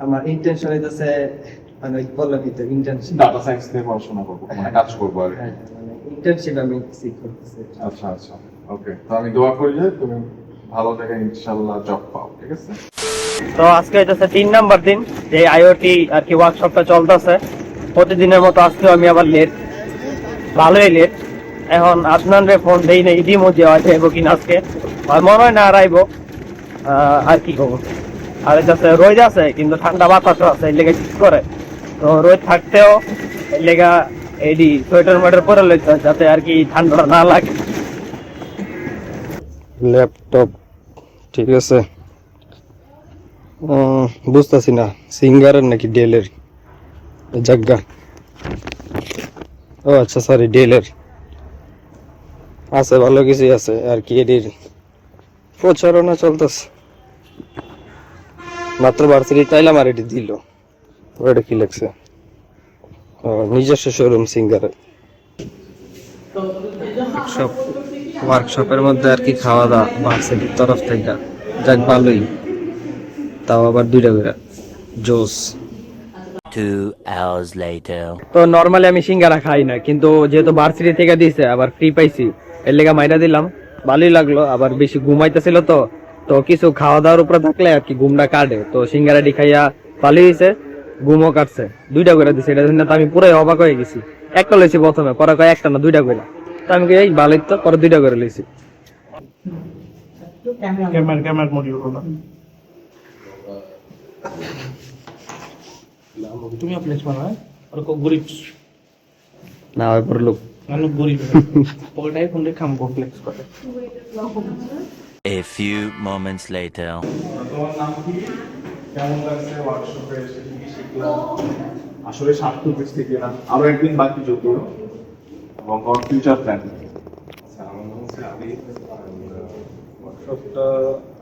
আমার ইন্টেনশন হইতেছে মানে তো ইন্টার্নশিপ ডাটা সায়েন্স নিয়ে পড়াশোনা করব মানে কাজ করব আর। হ্যাঁ মানে ইন্টার্নশিপ আমি সিক করতেছি। আচ্ছা আচ্ছা। ওকে তো আমি দোয়া করি যে তুমি ভালো জায়গায় ইনশাল্লাহ জব পাও ঠিক আছে? তো আজকে হচ্ছে তিন নাম্বার দিন যে আইওটি আর কি ওয়ার্কশপটা চলতেছে। প্রতিদিনের মতো আজকে আমি আবার লেট ভালোই লেট এখন আদনান রে ফোন দেই না ইদি মধ্যে আছে এবো কিনা আজকে। আর মনে হয় না আর আইবো। আহ, আর কি করব? আর যাচ্ছে রোদ আছে, কিন্তু ঠান্ডা বাতাসও আছে, এই লেগে ঠিক করে। তো রোদ থাকতেও এই লেগা এডি সোয়েটার মোয়েটার পরে লইতে যাতে আর কি ঠান্ডাটা না লাগে। ল্যাপটপ, ঠিক আছে। বুঝতেছি না, সিঙ্গারের নাকি ডেলের? জাগা ও আচ্ছা সরি ডেলের। আছে, ভালো কিছুই আছে, আর কি এটির প্রচারণা চলতেছে। মাত্র ভার্সিটি চাইলাম আর এটি দিল। ওটা কি লাগছে নিজস্ব শোরুম সিঙ্গারের সব ওয়ার্কশপের মধ্যে আর কি খাওয়া দাওয়া ভার্সিটির তরফ থেকে। যাক ভালোই। তাও আবার দুইটা করে। জোস। Two hours later. তো নর্মালি আমি সিঙ্গারা খাই না কিন্তু যেহেতু ভার্সিটি থেকে দিছে আবার ফ্রি পাইছি এর লেগে মাইরা দিলাম। ভালোই লাগল আবার বেশি ঘুমাইতেছিল তো তো কিছু খাওয়া দাওয়ার উপরে থাকলে আর কি ঘুমটা কাটে। তো সিঙ্গারাটি খাইয়া ভালোই হয়েছে ঘুমও কাটছে। দুইটা করে দিছে এটা জন্য আমি পুরাই অবাক হয়ে গেছি। একটা লইছি প্রথমে পরে কয় একটা না দুইটা করে তো আমি এই ভালোই তো পরে দুইটা করে লইছি। তুমি ফ্লেক্স বানায় আর কো গরিব। না ওই পর লোক মানুষ গরিব। পকেটাই ফোন রে খাম কো করে। A few moments later. তোমার নাম কি? কেমন লাগছে ওয়ার্কশপে এসে কি কি শিখলাম? আসলে সার্থক হয়েছে কিনা? আরও একদিন বাকি যদিও এবং আমার ফিউচার প্ল্যান আচ্ছা, নাম ওয়ার্কশপটা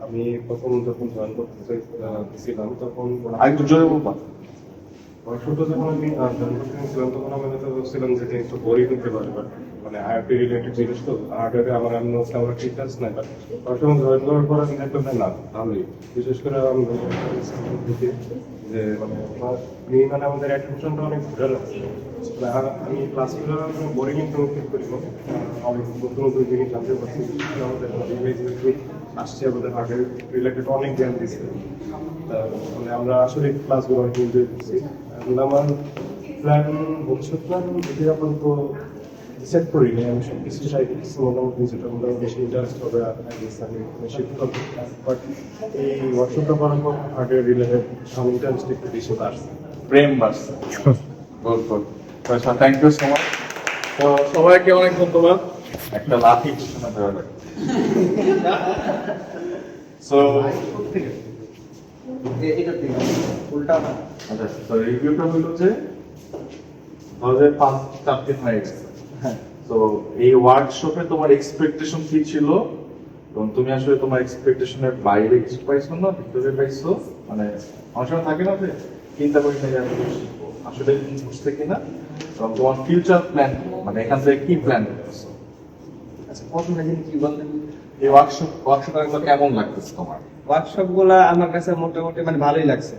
আমি প্রথম যখন জয়েন করতে চাইছিলাম তখন আরেকটু জোরে বলবা ওয়ার্কশপটা যখন আমি জয়েন করতে গেছিলাম তখন আমি হয়তো ভাবছিলাম যে জিনিসটা বোরিং হতে পারে মানে আইআরটি রিলেটেড জিনিস তো হার্ডওয়্যারে আমার আমি হচ্ছে আমার ঠিক আছে না বাট ওয়ার্কশপ জয়েন করার পর আমি দেখলাম না, ভালোই। বিশেষ করে আমি যে মানে মেয়ে মানে আমাদের অ্যাটেনশনটা অনেক ঘুরে লাগছে মানে আমি ক্লাসগুলো বোরিং ফিল করি অনেক নতুন নতুন জিনিস জানতে পারছি আমাদের আসছে, আমাদের হার্টের রিলেটেড অনেক জ্ঞান দিচ্ছে মানে আমরা আসলে ক্লাসগুলো অনেক এনজয় করছি। আমার প্ল্যান ভবিষ্যৎ প্ল্যান যদি আপাতত ডিসাইড করি নি আমি সব কিছু চাই কিছু মোটামুটি যেটা মোটামুটি বেশি ইন্টারেস্ট হবে আমি শিফট করব বাট এই ওয়ার্কশপটা করার পর হার্টের রিলেটেড আমার ইন্টারেস্ট একটু বেশি বাড়ছে। প্রেম বাড়ছে। গুড গুড আচ্ছা থ্যাংক ইউ সো মাচ তো সবাইকে অনেক ধন্যবাদ। একটা লাঠি ঘোষণা দেওয়া লাগে সো আচ্ছা তো রিভিউটা হলো যে দু পাঁচ চার দিন হয়ে গেছে। তো এই ওয়ার্কশপে তোমার এক্সপেকটেশন কি ছিল? এবং তুমি আসলে তোমার এক্সপেকটেশনের বাইরে কিছু পাইছো না ভিতরে পাইছো? মানে অনেক সময় থাকে না যে চিন্তা করি না যে আমি আসলে বুঝতে কিনা? এবং তোমার ফিউচার প্ল্যান মানে এখান থেকে কি প্ল্যান আচ্ছা প্রথমে কি এই ওয়ার্কশপ ওয়ার্কশপটা কেমন লাগতেছে তোমার? ওয়ার্কশপগুলা আমার কাছে মোটামুটি মানে ভালোই লাগছে।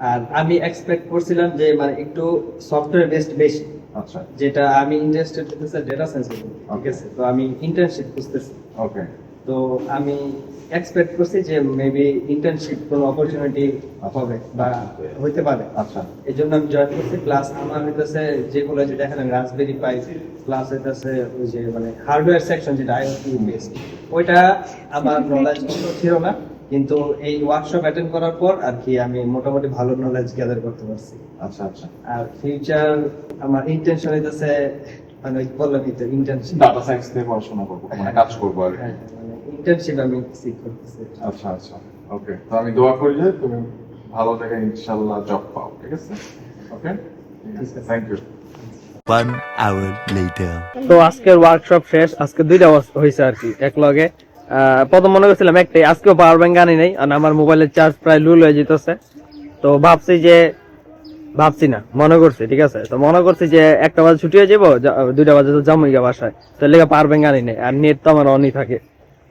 আর আমি এক্সপেক্ট করছিলাম যে মানে একটু সফটওয়্যার বেসড বেশি। আচ্ছা। যেটা আমি ইন্টারেস্টেড হতেছে ডেটা সায়েন্স ঠিক আছে? তো আমি ইন্টার্নশিপ খুঁজতেছি। ওকে তো আমি এক্সপেক্ট করছি যে মেবি ইন্টার্নশিপ কোনো অপরচুনিটি হবে বা হইতে পারে। আচ্ছা। এই জন্য আমি জয়েন করছি। প্লাস আমার হইতেছে যেগুলো যে দেখেন রাসবেরি পাই প্লাস হইতেছে ওই যে মানে হার্ডওয়্যার সেকশন যেটা আইওটি বেসড ওইটা আমার নলেজ ছিল না। কিন্তু এই ওয়ার্কশপ অ্যাটেন্ড করার পর আর কি আমি মোটামুটি ভালো নলেজ গ্যাদার করতে পারছি। আচ্ছা আচ্ছা। আর ফিউচার আমার ইন্টেনশন হইতেছে মানে ওই বললামই ইন্টার্নশিপ ডাটা সায়েন্স নিয়ে পড়াশোনা করব মানে কাজ করব আর হ্যাঁ মানে ইন্টার্নশিপ আমি সিক করতেছি। আচ্ছা আচ্ছা। ওকে তো আমি দোয়া করি যে তুমি ভালো জায়গায় ইনশাল্লাহ জব পাও ঠিক আছে? Okay thank you One hour later. তো আজকের ওয়ার্কশপ শেষ আজকে দুইটা হয়েছে আর কি এক লগে। প্রথম মনে করছিলাম একটাই আজকেও পাওয়ার ব্যাংক আনি নাই আর আমার মোবাইলের চার্জ প্রায় লুল হয়ে যেতেছে। তো ভাবছি যে ভাবছি না মনে করছি ঠিক আছে? তো মনে করছি যে একটা বাজে ছুটি হয়ে যাব দুইটা বাজে তো গিয়ে বাসায়। তো লেগে পাওয়ার ব্যাংক আনি নাই আর নেট তো আমার অনই থাকে।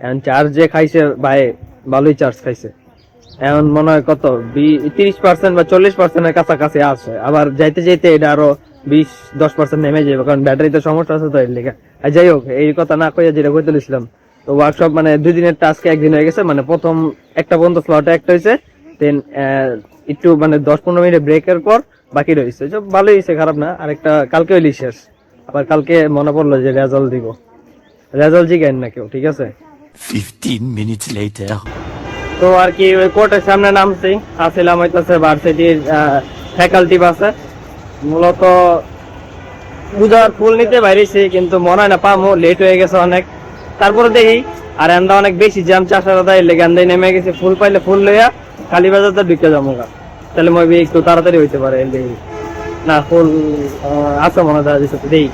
এখন চার্জ যে খাইছে ভাই, ভালোই চার্জ খাইছে। এখন মনে হয় কত? তিরিশ পার্সেন্ট বা চল্লিশ পার্সেন্টের কাছাকাছি আছে। আবার যাইতে যাইতে এটা আরও বিশ, দশ পার্সেন্ট নেমে যাবে কারণ ব্যাটারিতে সমস্যা আছে তো এর লেগে। আর যাই হোক, এই কথা না কইয়া যেটা কইতে লিখলাম তো ওয়ার্কশপ মানে দুই দিনের টাস্কে একদিন হয়ে গেছে মানে প্রথম একটা পর্যন্ত স্লটে একটা হয়েছে দেন একটু মানে দশ পনেরো মিনিট ব্রেকের পর বাকি রয়েছে তো ভালোই হয়েছে খারাপ না। আরেকটা কালকে হইলি শেষ। আবার কালকে মনে পড়ল যে রেজাল্ট দিব। রেজাল্ট জিগাইন না কেউ, ঠিক আছে? 15 minutes later. তো আর কি ওই কোর্টের সামনে নামছি আসিলাম হইতেছে ভার্সিটির ফ্যাকাল্টি বাসে মূলত পূজার ফুল নিতে বাইরেছি কিন্তু মনে হয় না পামো লেট হয়ে গেছে অনেক তারপরে দেখি আর এন্দা অনেক বেশি জ্যাম দায় লেগে এন্দাই নেমে গেছে ফুল পাইলে ফুল লইয়া কালীবাজার তো ঢুকে যাব। তাহলে হয় একটু তাড়াতাড়ি হইতে পারে এর লেগে। না ফুল আছে মনে হয় দেখি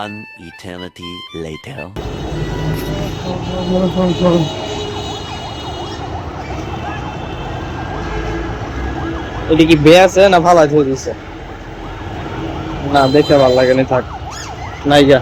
One eternity later. এটা কি বে আছে না ভালো দিছে না, দেখে ভালো লাগে না থাক। নাই যা।